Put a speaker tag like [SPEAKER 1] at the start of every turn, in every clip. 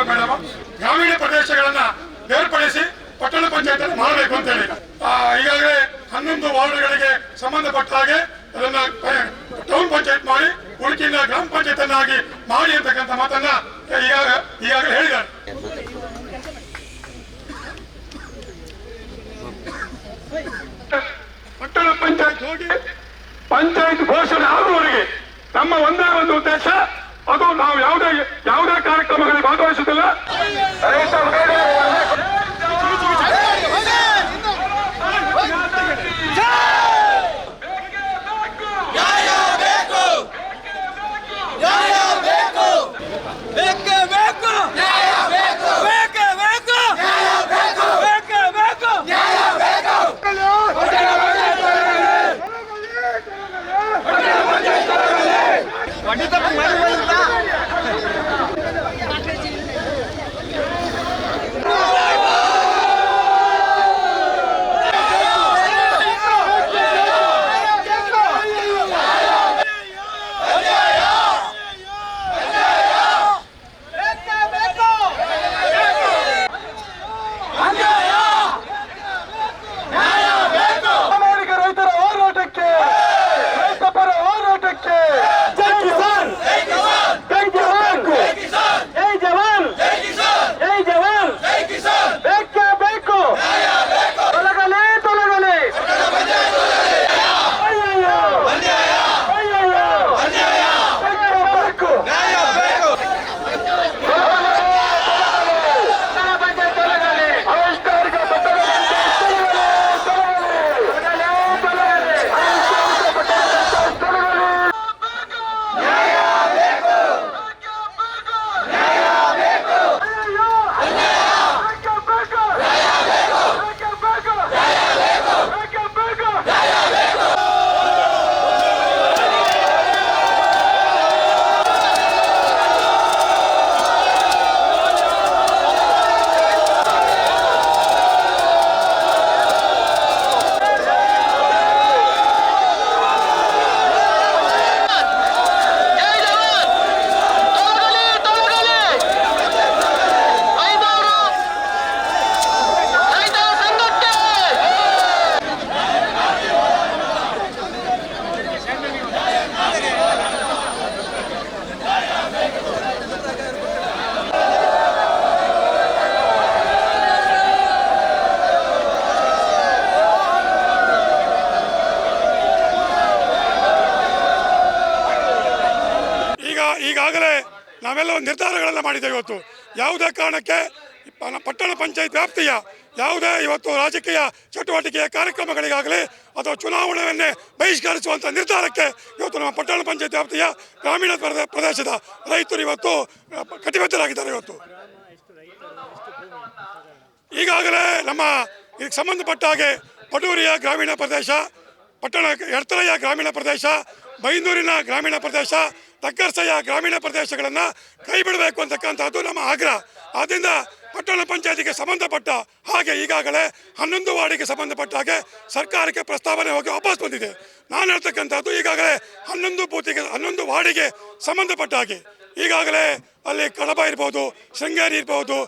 [SPEAKER 1] ಗ್ರಾಮೀಣ ಪ್ರದೇಶಗಳನ್ನ ಬೇರ್ಪಡಿಸಿ ಪಟ್ಟಣ ಪಂಚಾಯತ್ ಮಾಡಬೇಕು ಅಂತ ಹೇಳಿ. ಈಗಾಗಲೇ ಹನ್ನೊಂದು ವಾರ್ಡ್ಗಳಿಗೆ ಸಂಬಂಧಪಟ್ಟ ಹಾಗೆ ಅದನ್ನ ಟೌನ್ ಪಂಚಾಯತ್ ಮಾಡಿ ಉಳಿಕೆಯಿಂದ ಗ್ರಾಮ ಪಂಚಾಯತ್ ಅನ್ನಾಗಿ ಮಾಡಿ ಅಂತಕ್ಕಂಥ ಮಾತನ್ನ ಈಗಾಗ ಈಗಾಗಲೇ ಹೇಳಿದ್ದಾರೆ. ಪಟ್ಟಣ ಪಂಚಾಯತ್ ಹೋಗಿ, ಪಂಚಾಯತ್ ಘೋಷಣೆ ಆಗುವವರೆಗೆ ನಮ್ಮ ಒಂದೇ ಒಂದು ಉದ್ದೇಶ, ಅದು ನಾವು ಯಾವುದೇ ಯಾವುದೇ ಕಾರ್ಯಕ್ರಮಗಳಲ್ಲಿ ಭಾಗವಹಿಸುತ್ತಿಲ್ಲ ನಾವೆಲ್ಲ ಒಂದು ನಿರ್ಧಾರಗಳೆಲ್ಲ ಮಾಡಿದ್ದೇವೆ ಇವತ್ತು. ಯಾವುದೇ ಕಾರಣಕ್ಕೆ ಪಟ್ಟಣ ಪಂಚಾಯತ್ ವ್ಯಾಪ್ತಿಯ ಯಾವುದೇ ಇವತ್ತು ರಾಜಕೀಯ ಚಟುವಟಿಕೆಯ ಕಾರ್ಯಕ್ರಮಗಳಿಗಾಗಲಿ ಅಥವಾ ಚುನಾವಣೆಯನ್ನೇ ಬಹಿಷ್ಕರಿಸುವಂಥ ನಿರ್ಧಾರಕ್ಕೆ ಇವತ್ತು ನಮ್ಮ ಪಟ್ಟಣ ಪಂಚಾಯತ್ ವ್ಯಾಪ್ತಿಯ ಗ್ರಾಮೀಣ ಪ್ರದೇ- ಪ್ರದೇಶದ ರೈತರು ಇವತ್ತು ಕಟಿಬದ್ಧರಾಗಿದ್ದಾರೆ ಇವತ್ತು. ಈಗಾಗಲೇ ನಮ್ಮ ಇದಕ್ಕೆ ಸಂಬಂಧಪಟ್ಟ ಹಾಗೆ ಪಟೂರಿಯ ಗ್ರಾಮೀಣ ಪ್ರದೇಶ, ಪಟ್ಟಣ ಎಡ್ತಲೆಯ ಗ್ರಾಮೀಣ ಪ್ರದೇಶ, ಬೈಂದೂರಿನ ಗ್ರಾಮೀಣ ಪ್ರದೇಶ ತಕ್ಕರ್ಸೆಯ ಗ್ರಾಮೀಣ ಪ್ರದೇಶಗಳನ್ನು ಕೈ ಬಿಡಬೇಕು ಅಂತಕ್ಕಂಥದ್ದು ನಮ್ಮ ಆಗ್ರಹ. ಆದ್ದರಿಂದ ಪಟ್ಟಣ ಪಂಚಾಯತಿಗೆ ಸಂಬಂಧಪಟ್ಟ ಹಾಗೆ ಈಗಾಗಲೇ ಹನ್ನೊಂದು ವಾರ್ಡಿಗೆ ಸಂಬಂಧಪಟ್ಟ ಹಾಗೆ ಸರ್ಕಾರಕ್ಕೆ ಪ್ರಸ್ತಾವನೆ ಹೋಗಿ ವಾಪಸ್ ಬಂದಿದೆ. ನಾನು ಹೇಳ್ತಕ್ಕಂಥದ್ದು ಈಗಾಗಲೇ ಹನ್ನೊಂದು ಬೂತಿಗೆ, ಹನ್ನೊಂದು ವಾರ್ಡಿಗೆ ಸಂಬಂಧಪಟ್ಟ ಹಾಗೆ. ಈಗಾಗಲೇ ಅಲ್ಲಿ ಕಡಬ ಇರ್ಬೋದು, ಶೃಂಗೇರಿ ಇರ್ಬೋದು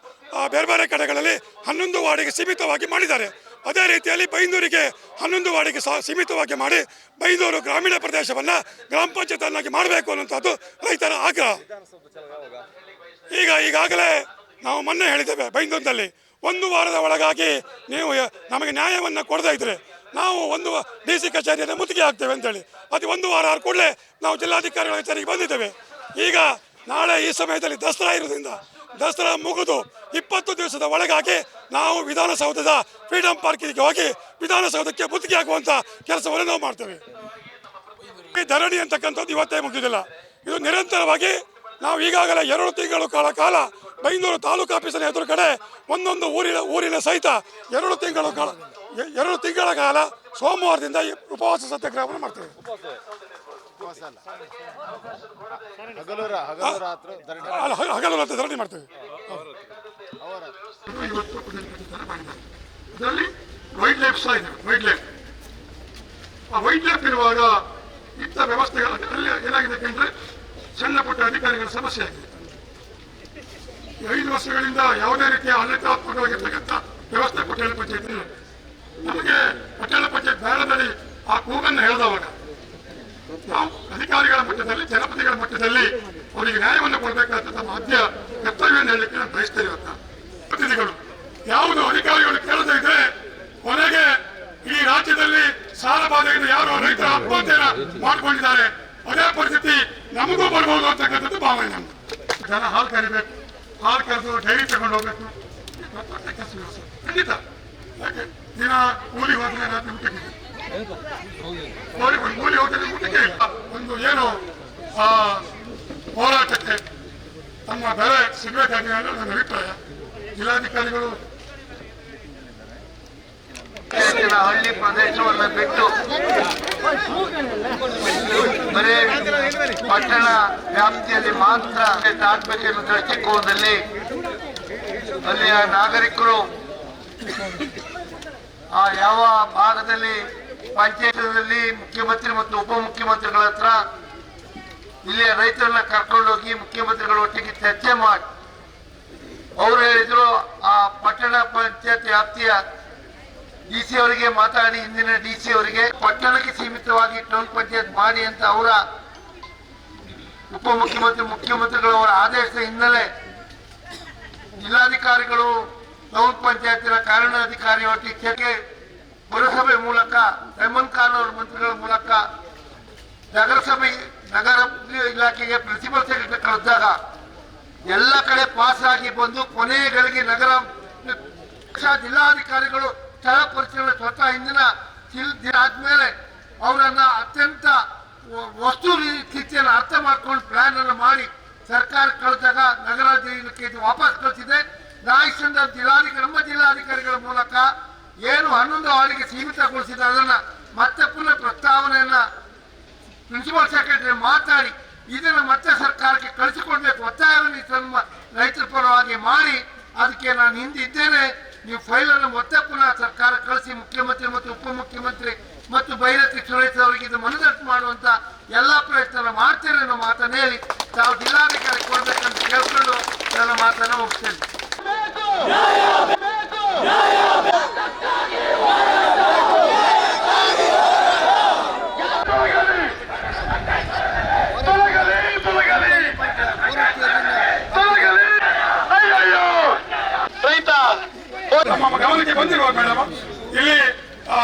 [SPEAKER 1] ಬೇರೆ ಬೇರೆ ಕಡೆಗಳಲ್ಲಿ ಹನ್ನೊಂದು ವಾರ್ಡಿಗೆ ಸೀಮಿತವಾಗಿ ಮಾಡಿದ್ದಾರೆ. ಅದೇ ರೀತಿಯಲ್ಲಿ ಬೈಂದೂರಿಗೆ ಹನ್ನೊಂದು ವಾರ್ಡಿಗೆ ಸೀಮಿತವಾಗಿ ಮಾಡಿ ಬೈಂದೂರು ಗ್ರಾಮೀಣ ಪ್ರದೇಶವನ್ನು ಗ್ರಾಮ ಪಂಚಾಯತ್ ಅನ್ನಾಗಿ ಮಾಡಬೇಕು ಅನ್ನುವಂಥದ್ದು ರೈತರ ಆಗ್ರಹ. ಈಗ ಈಗಾಗಲೇ ನಾವು ಮೊನ್ನೆ ಹೇಳಿದ್ದೇವೆ ಬೈಂದೂರಿನಲ್ಲಿ ಒಂದು ವಾರದ ಒಳಗಾಗಿ ನೀವು ನಮಗೆ ನ್ಯಾಯವನ್ನು ಕೊಡದೇ ಇದ್ರೆ ನಾವು ಒಂದು ಡಿ ಸಿ ಕಚೇರಿಯನ್ನು ಮುತ್ತಿಗೆ ಹಾಕ್ತೇವೆ ಅಂತೇಳಿ. ಅದು ಒಂದು ವಾರ ಆರು ಕೂಡಲೇ ನಾವು ಜಿಲ್ಲಾಧಿಕಾರಿಗಳ ಕಚೇರಿಗೆ ಬಂದಿದ್ದೇವೆ. ಈಗ ನಾಳೆ ಈ ಸಮಯದಲ್ಲಿ ದಸರಾ ಇರೋದ್ರಿಂದ ದಸರಾ ಮುಗಿದು ಇಪ್ಪತ್ತು ದಿವಸದ ಒಳಗಾಗಿ ನಾವು ವಿಧಾನಸೌಧದ ಫ್ರೀಡಂ ಪಾರ್ಕಿಗೆ ಹೋಗಿ ವಿಧಾನಸೌಧಕ್ಕೆ ಮುತ್ತಿಗೆ ಹಾಕುವಂಥ ಕೆಲಸವನ್ನು ನಾವು ಮಾಡ್ತೇವೆ. ಈ ಧರಣಿ ಅಂತಕ್ಕಂಥದ್ದು ಇವತ್ತೇ ಮುಗಿದಿಲ್ಲ. ಇದು ನಿರಂತರವಾಗಿ ನಾವು ಈಗಾಗಲೇ ಎರಡು ತಿಂಗಳು ಕಾಲ ಕಾಲ ಬೈಂದೂರು ತಾಲೂಕು ಆಫೀಸಿನ ಎದುರು ಕಡೆ ಒಂದೊಂದು ಊರಿನ ಊರಿನ ಸಹಿತ ಎರಡು ತಿಂಗಳು ಕಾಲ, ಎರಡು ತಿಂಗಳ ಕಾಲ ಸೋಮವಾರದಿಂದ ಉಪವಾಸ ಸತ್ಯಾಗ್ರಹವನ್ನು ಮಾಡ್ತೇವೆ.
[SPEAKER 2] ಹಗಲು ರಾ- ಹಗಲು ರಾತ್ರಿ ಧರಣಿ
[SPEAKER 1] ಅಲ್ಲ ಹ- ಹಗಲು ರಾತ್ರಿ ಧರಣಿ ಮಾಡ್ತೇವೆ.
[SPEAKER 2] ಅವರ
[SPEAKER 1] ಇದರಲ್ಲಿ ವೈಲ್ಡ್ ಲೈಫ್ ಸಹ ಇದೆ ವೈಲ್ಡ್ ಲೈಫ್ ಆ ವೈಲ್ಡ್ ಲೈಫ್ ಇರುವಾಗ ಇಂಥ ವ್ಯವಸ್ಥೆಗಳ ಅಲ್ಲಿ ಏನಾಗಿದೆ ಅಂದ್ರೆ ಸಣ್ಣ ಪುಟ್ಟ ಅಧಿಕಾರಿಗಳ ಸಮಸ್ಯೆ ಆಗಿದೆ. ಈ ಐದು ವರ್ಷಗಳಿಂದ ಯಾವುದೇ ರೀತಿಯ ಆಡಳಿತಾತ್ಮಕವಾಗಿರ್ತಕ್ಕಂಥ ವ್ಯವಸ್ಥೆ ಪಟ್ಟಣ ಪಂಚಾಯತ್ ನಮಗೆ ಪಟ್ಟಣ ಪಂಚಾಯತ್ ಬೇಡದಲ್ಲಿ ಆ ಕೂಗನ್ನು ಹೇಳಿದವಾಗ ಮಟ್ಟದಲ್ಲಿ ಜನಪದಿಗಳ ಮಟ್ಟದಲ್ಲಿ ಅವರಿಗೆ ನ್ಯಾಯವನ್ನು ಕೊಡಬೇಕಾದ ಮಾಧ್ಯ ಆದ್ಯ ಕರ್ತವ್ಯವನ್ನು ಹೇಳಲಿಕ್ಕೆ ನಾನು ಬಯಸ್ತೇನೆ ಇವತ್ತ ಪ್ರತಿನಿಧಿಗಳು. ಯಾವುದು ಅಧಿಕಾರಿಗಳು ಕೇಳದೇ ಇದ್ರೆ ಕೊನೆಗೆ ಈ ರಾಜ್ಯದಲ್ಲಿ ಸಾಲ ಬಾಧೆಯಿಂದ ಯಾರು ರೈತರ ಆತ್ಮಹತ್ಯೆ ಮಾಡಿಕೊಂಡಿದ್ದಾರೆ. ಅದೇ ಪರಿಸ್ಥಿತಿ ನಮಗೂ ಬರ್ಬೋದು ಅಂತಕ್ಕಂಥದ್ದು ಭಾವನೆ ನಮ್ಮ ಜನ ಹಾಲು ಕರಿಬೇಕು. ಹಾಲು ಕರೆದು ಡೈರಿ ತಗೊಂಡು ಹೋಗ್ಬೇಕು. ಖಂಡಿತ. ಯಾಕೆ? ದಿನ ಕೂಲಿ ಹೋದ್ರೆ ರಾತ್ರಿ ಊಟಕ್ಕೆ. ಕೂಲಿ ಹೋದ್ರೆ ಊಟಕ್ಕೆ ಇಲ್ಲ. ಒಂದು ಏನು ಆ ಹೋರಾಟಕ್ಕೆ ತಮ್ಮ ಬೆಲೆ ಸಿಗಬೇಕಾಗಿದೆ ಅನ್ನೋದು ನನ್ನ ಅಭಿಪ್ರಾಯ. ಜಿಲ್ಲಾಧಿಕಾರಿಗಳು
[SPEAKER 3] ಹಳ್ಳಿ ಪ್ರದೇಶವನ್ನು ಬಿಟ್ಟು ಬರೀ ಪಟ್ಟಣ ವ್ಯಾಪ್ತಿಯಲ್ಲಿ ಮಾತ್ರ ದಾಟಬೇಕೆಂಬ ದೃಷ್ಟಿಕೋನದಲ್ಲಿ ಅಲ್ಲಿಯ ನಾಗರಿಕರು ಆ ಯಾವ ಭಾಗದಲ್ಲಿ ಪಂಚಾಯತದಲ್ಲಿ ಮುಖ್ಯಮಂತ್ರಿ ಮತ್ತು ಉಪಮುಖ್ಯಮಂತ್ರಿಗಳ ಹತ್ರ ಇಲ್ಲಿಯ ರೈತರನ್ನ ಕರ್ಕೊಂಡೋಗಿ ಮುಖ್ಯಮಂತ್ರಿಗಳ ಒಟ್ಟಿಗೆ ಚರ್ಚೆ ಮಾಡಿ. ಅವರು ಹೇಳಿದ್ರು, ಆ ಪಟ್ಟಣ ಪಂಚಾಯತ್ ವ್ಯಾಪ್ತಿಯ ಡಿ ಸಿ ಅವರಿಗೆ ಮಾತಾಡಿ ಇಂದಿನ ಡಿ ಸಿ ಅವರಿಗೆ. ಪಟ್ಟಣಕ್ಕೆ ಸೀಮಿತವಾಗಿ ಟೌನ್ ಪಂಚಾಯತ್ ಮಾಡಿ ಅಂತ ಅವರ ಉಪಮುಖ್ಯಮಂತ್ರಿ ಮುಖ್ಯಮಂತ್ರಿಗಳವರ ಆದೇಶದ ಹಿನ್ನೆಲೆ ಜಿಲ್ಲಾಧಿಕಾರಿಗಳು ಟೌನ್ ಪಂಚಾಯತಿನ ಕಾರಣಾಧಿಕಾರಿ ಒಟ್ಟಿಗೆ ಪುರಸಭೆ ಮೂಲಕ ರೆಹಮಾನ್ ಖಾನ್ ಅವರ ಮಂತ್ರಿಗಳ ಮೂಲಕ, ನಗರಸಭೆ ನಗರ ಇಲಾಖೆಗೆ ಪ್ರಿನ್ಸಿಪಲ್ ಸೆಕ್ರೆಟರಿ ಕಳಿಸಿದಾಗ ಎಲ್ಲ ಕಡೆ ಪಾಸ್ ಆಗಿ ಬಂದು ಕೊನೆಗಳಿಗೆ ನಗರ ಜಿಲ್ಲಾಧಿಕಾರಿಗಳು ಸ್ಥಳ ಪರಿಶೀಲನೆ ಸ್ವತಃ ಹಿಂದಿನ ಆದ್ಮೇಲೆ ಅವರನ್ನ ಅತ್ಯಂತ ವಸ್ತು ಸ್ಥಿತಿಯನ್ನು ಅರ್ಥ ಮಾಡ್ಕೊಂಡು ಪ್ಲಾನ್ ಅನ್ನು ಮಾಡಿ ಸರ್ಕಾರ ಕಳೆದಾಗ ನಗರ ಇದು ವಾಪಸ್ ಕಳಿಸಿದೆ. ನಾಯಿಸಂದ ಜಿಲ್ಲಾಧಿಕಾರಿ ನಮ್ಮ ಜಿಲ್ಲಾಧಿಕಾರಿಗಳ ಮೂಲಕ ಏನು ಹನ್ನೊಂದು ಹಾಳಿಗೆ ಸೀಮಿತಗೊಳಿಸಿದೆ ಅದನ್ನ ಮತ್ತೆ ಪುನಃ ಪ್ರಸ್ತಾವನೆಯನ್ನ ಪ್ರಿನ್ಸಿಪಲ್ ಸೆಕ್ರೆಟರಿ ಮಾತಾಡಿ ಇದನ್ನು ಮತ್ತೆ ಸರ್ಕಾರಕ್ಕೆ ಕಳಿಸಿಕೊಡ್ಬೇಕು. ಒತ್ತಾಯವನ್ನು ಈ ನಮ್ಮ ರೈತರ ಪರವಾಗಿ ಮಾಡಿ, ಅದಕ್ಕೆ ನಾನು ಹಿಂದಿದ್ದೇನೆ. ನೀವು ಫೈಲನ್ನು ಮತ್ತೆ ಪುನಃ ಸರ್ಕಾರ ಕಳಿಸಿ ಮುಖ್ಯಮಂತ್ರಿ ಮತ್ತು ಉಪಮುಖ್ಯಮಂತ್ರಿ ಮತ್ತು ಬೈರತಿ ಸುರೇಶ್ ಅವರಿಗೆ ಇದು ಮನದಟ್ಟು ಮಾಡುವಂತ ಎಲ್ಲಾ ಪ್ರಯತ್ನ ಮಾಡ್ತೇನೆ ಅನ್ನೋ ಮಾತನ್ನು ಹೇಳಿ ತಾವು ಜಿಲ್ಲಾಧಿಕಾರಿ ಕೊಡ್ಬೇಕಂತ ಕೇಳ್ಕೊಂಡು ನನ್ನ ಮಾತನ್ನು ಮುಗಿಸ್ತೇನೆ
[SPEAKER 1] ನಮ್ಮ ಗಮನಕ್ಕೆ ಬಂದಿರುವ ಮೇಡಮ್ ಇಲ್ಲಿ ಆ,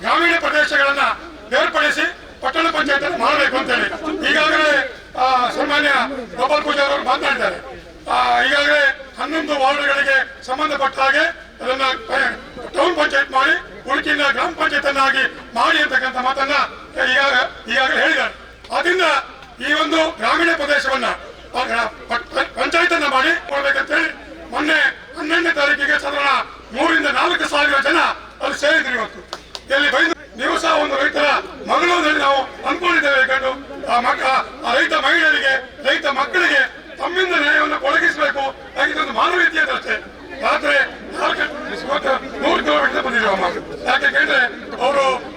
[SPEAKER 1] ಗ್ರಾಮೀಣ ಪ್ರದೇಶಗಳನ್ನ ಬೇರ್ಪಡಿಸಿ ಪಟ್ಟಣ ಪಂಚಾಯತ್ ಮಾಡಬೇಕು ಅಂತ ಹೇಳಿ. ಈಗಾಗಲೇ ಸನ್ಮಾನ್ಯ ಗೋಪಾಲ್ ಪೂಜಾರ್ ಅವರು ಮಾತನಾಡಿದ್ದಾರೆ. ಆ, ಈಗಾಗಲೇ ಹನ್ನೊಂದು ವಾರ್ಡ್ಗಳಿಗೆ ಸಂಬಂಧಪಟ್ಟ ಹಾಗೆ ಅದನ್ನ ಟೌನ್ ಪಂಚಾಯತ್ ಮಾಡಿ ಉಡುಕಿಯಿಂದ ಗ್ರಾಮ ಪಂಚಾಯತ್ ಅನ್ನಾಗಿ ಮಾಡಿ ಅಂತಕ್ಕಂಥ ಮಾತನ್ನ ಈಗಾಗ ಈಗಾಗಲೇ ಹೇಳಿದ್ದಾರೆ. ಆದ್ರಿಂದ ಈ ಒಂದು ಗ್ರಾಮೀಣ ಪ್ರದೇಶವನ್ನ ಪಂಚಾಯತ್ ಅನ್ನ ಮಾಡಿ ಕೊಡ್ಬೇಕಂತೇಳಿ ಮೊನ್ನೆ ಹನ್ನೆರಡನೇ ತಾರೀಕಿಗೆ ಸಾಧಾರಣ ಮೂರಿಂದ ನಾಲ್ಕು ಸಾವಿರ ಜನ ಅಲ್ಲಿ ಸೇರಿದ್ರು ಇವತ್ತು ಇಲ್ಲಿ ಬೈದು ನೀವು ಸಹ ಒಂದು ರೈತರ ಮಗಳು ಅಂತ ಹೇಳಿ ನಾವು ಅನ್ಕೊಂಡಿದ್ದೇವೆ ಕಂಡು ಆ ಮಕ್ಕಳ ಆ ರೈತ ಮಹಿಳೆಯರಿಗೆ, ರೈತ ಮಕ್ಕಳಿಗೆ ತಮ್ಮಿಂದ ನ್ಯಾಯವನ್ನು ಒದಗಿಸಬೇಕು. ಇದೊಂದು ಮಾನವೀಯತೆ ಅಷ್ಟೇ. ರಾತ್ರಿ ನಾಲ್ಕು ಇವತ್ತು ನೂರು ಕಿಲೋಮೀಟರ್ ಬಂದಿದ್ದೀವಿ ಅಮ್ಮ. ಯಾಕೆ ಕೇಳಿದ್ರೆ, ಅವರು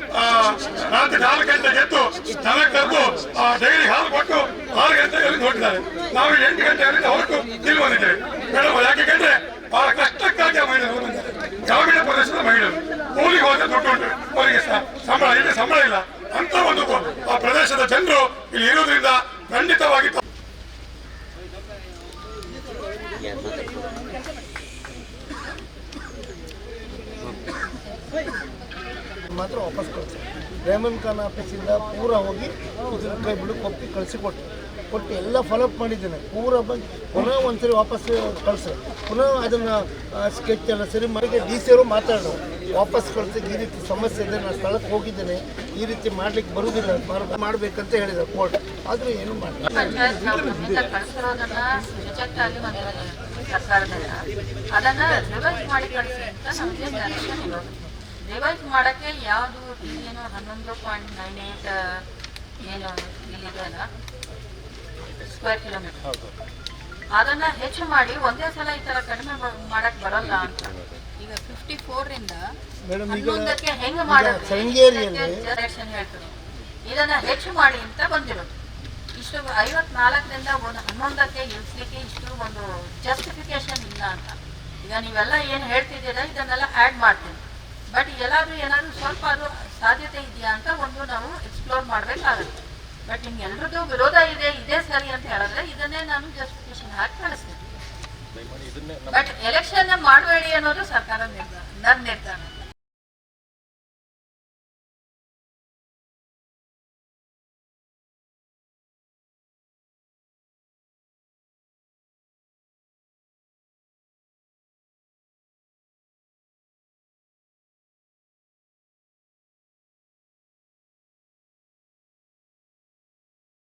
[SPEAKER 1] ರಾತ್ರಿ ನಾಲ್ಕು ಗಂಟೆಗೆ ಎದ್ದು ನನಗೆ ಕರೆದು, ಆ, ಡೈರಿ ಹಾಲು ಕೊಟ್ಟು ಆರು ಗಂಟೆಗೆ ನೋಡಿದ್ದಾರೆ ನಾವು ಎಂಟು ಗಂಟೆಯಲ್ಲಿ ಹೊರಟು ಇಲ್ಲಿ ಬಂದಿದ್ದೇವೆ. ಮೇಡಮ್ ಯಾಕೆ ಕೇಳಿದ್ರೆ, ಬಹಳ ಕಷ್ಟಕ್ಕಾಗಿ ಆ ಮಹಿಳೆಯರು ಬಂದಿದ್ದಾರೆ. ಗ್ರಾಮೀಣ ಪ್ರದೇಶದ ಮಹಿಳೆಯರು. ಕೂಲಿಗೆ ಹೋದ್ರೆ ದುಡ್ಡು ಉಂಟು. ಅವರಿಗೆ ಸಂಬಳ, ಇಲ್ಲಿ ಸಂಬಳ ಇಲ್ಲ ಅಂತ ಒಂದು ಆ ಪ್ರದೇಶದ ಜನರು ಇಲ್ಲಿ ಇರುವುದರಿಂದ ಖಂಡಿತವಾಗಿ ತ-
[SPEAKER 4] ಮಾತ್ರ ವಾಪಸ್ ಕಳಿಸಿ ರೇಮನ್ ಖಾನ್ ಆಫೀಸಿಂದ ಪೂರ ಹೋಗಿ ಇದನ್ನ ಕೈ ಬಿಡು ಕೊಪ್ಪಿ ಕಳಿಸಿಕೊಟ್ಟು ಕೊಟ್ಟು ಎಲ್ಲ ಫಾಲೋಅಪ್ ಮಾಡಿದ್ದೇನೆ. ಪೂರ ಬಂದು ಪುನಃ ಒಂದ್ಸರಿ ವಾಪಸ್ ಕಳಿಸಿ. ಪುನಃ ಅದನ್ನು ಸ್ಕೆಚ್ ಎಲ್ಲ ಸರಿ ಮನೆಗೆ ಡಿ ಸಿ ಅವರು ಮಾತಾಡೋರು. ವಾಪಸ್ ಕಳಿಸಿ ಈ ರೀತಿ ಸಮಸ್ಯೆ ಇದೆ, ನಾನು ಸ್ಥಳಕ್ಕೆ ಹೋಗಿದ್ದೇನೆ. ಈ ರೀತಿ ಮಾಡ್ಲಿಕ್ಕೆ ಬರುವುದಿಲ್ಲ ಮಾಡ್ಬೇಕಂತ ಹೇಳಿದ ಕೋರ್ಟ್. ಆದರೂ ಏನು ಮಾಡಿ
[SPEAKER 5] ರಿವೈಸ್ ಮಾಡಕ್ಕೆ ಯಾವುದು ಏನು ಹನ್ನೊಂದು ಪಾಯಿಂಟ್ ನೈನ್ ಏಟ್ ಏನು ಇಲ್ಲಿದೆ ಅಲ್ಲ ಸ್ಕ್ವೇರ್ ಕಿಲೋಮೀಟರ್ ಅದನ್ನ ಹೆಚ್ಚು ಮಾಡಿ ಒಂದೇ ಸಲ ಈ ತರ ಕಡಿಮೆ ಮಾಡಕ್ ಬರಲ್ಲ ಅಂತ. ಈಗ ಫಿಫ್ಟಿ ಫೋರ್ ಇಂದ
[SPEAKER 4] ಮೇಡಮ್ ಈಗ
[SPEAKER 5] ಹನ್ನೊಂದಕ್ಕೆ ಹೆಂಗ್ ಮಾಡೋದು ಡೈರೆಕ್ಷನ್ ಹೇಳ್ತಾರೆ ಇದನ್ನ ಹೆಚ್ಚು ಮಾಡಿ ಅಂತ ಬಂದಿರೋದು. ಇಷ್ಟು ಐವತ್ನಾಲ್ಕರಿಂದ ಒಂದು ಹನ್ನೊಂದಕ್ಕೆ ಇಳಿಸ್ಲಿಕ್ಕೆ ಇಷ್ಟು ಒಂದು ಜಸ್ಟಿಫಿಕೇಶನ್ ಇಲ್ಲ ಅಂತ. ಈಗ ನೀವೆಲ್ಲ ಏನು ಹೇಳ್ತಿದ್ದೀರಾ ಇದನ್ನೆಲ್ಲ ಆ್ಯಡ್ ಮಾಡ್ತೀನಿ. ಬಟ್ ಎಲ್ಲಾದ್ರೂ ಏನಾದ್ರು ಸ್ವಲ್ಪ ಅದು ಸಾಧ್ಯತೆ ಇದೆಯಾ ಅಂತ ಒಂದು ನಾವು ಎಕ್ಸ್ಪ್ಲೋರ್ ಮಾಡಬೇಕಾಗುತ್ತೆ. ಬಟ್ ನಿಮ್ಗೆ ಎಲ್ರದ್ದು ವಿರೋಧ ಇದೆ ಇದೇ ಸರಿ ಅಂತ ಹೇಳಿದ್ರೆ ಇದನ್ನೇ ನಾನು ಜಸ್ಟಿಫಿಕೇಶನ್ ಹಾಕಿ ಕಳಿಸ್ತೀನಿ. ಬಟ್ ಎಲೆಕ್ಷನ್ ಮಾಡಬೇಡಿ ಅನ್ನೋದು ಸರ್ಕಾರ ನಿರ್ಧಾರ ನನ್ನ ನಿರ್ಧಾರ.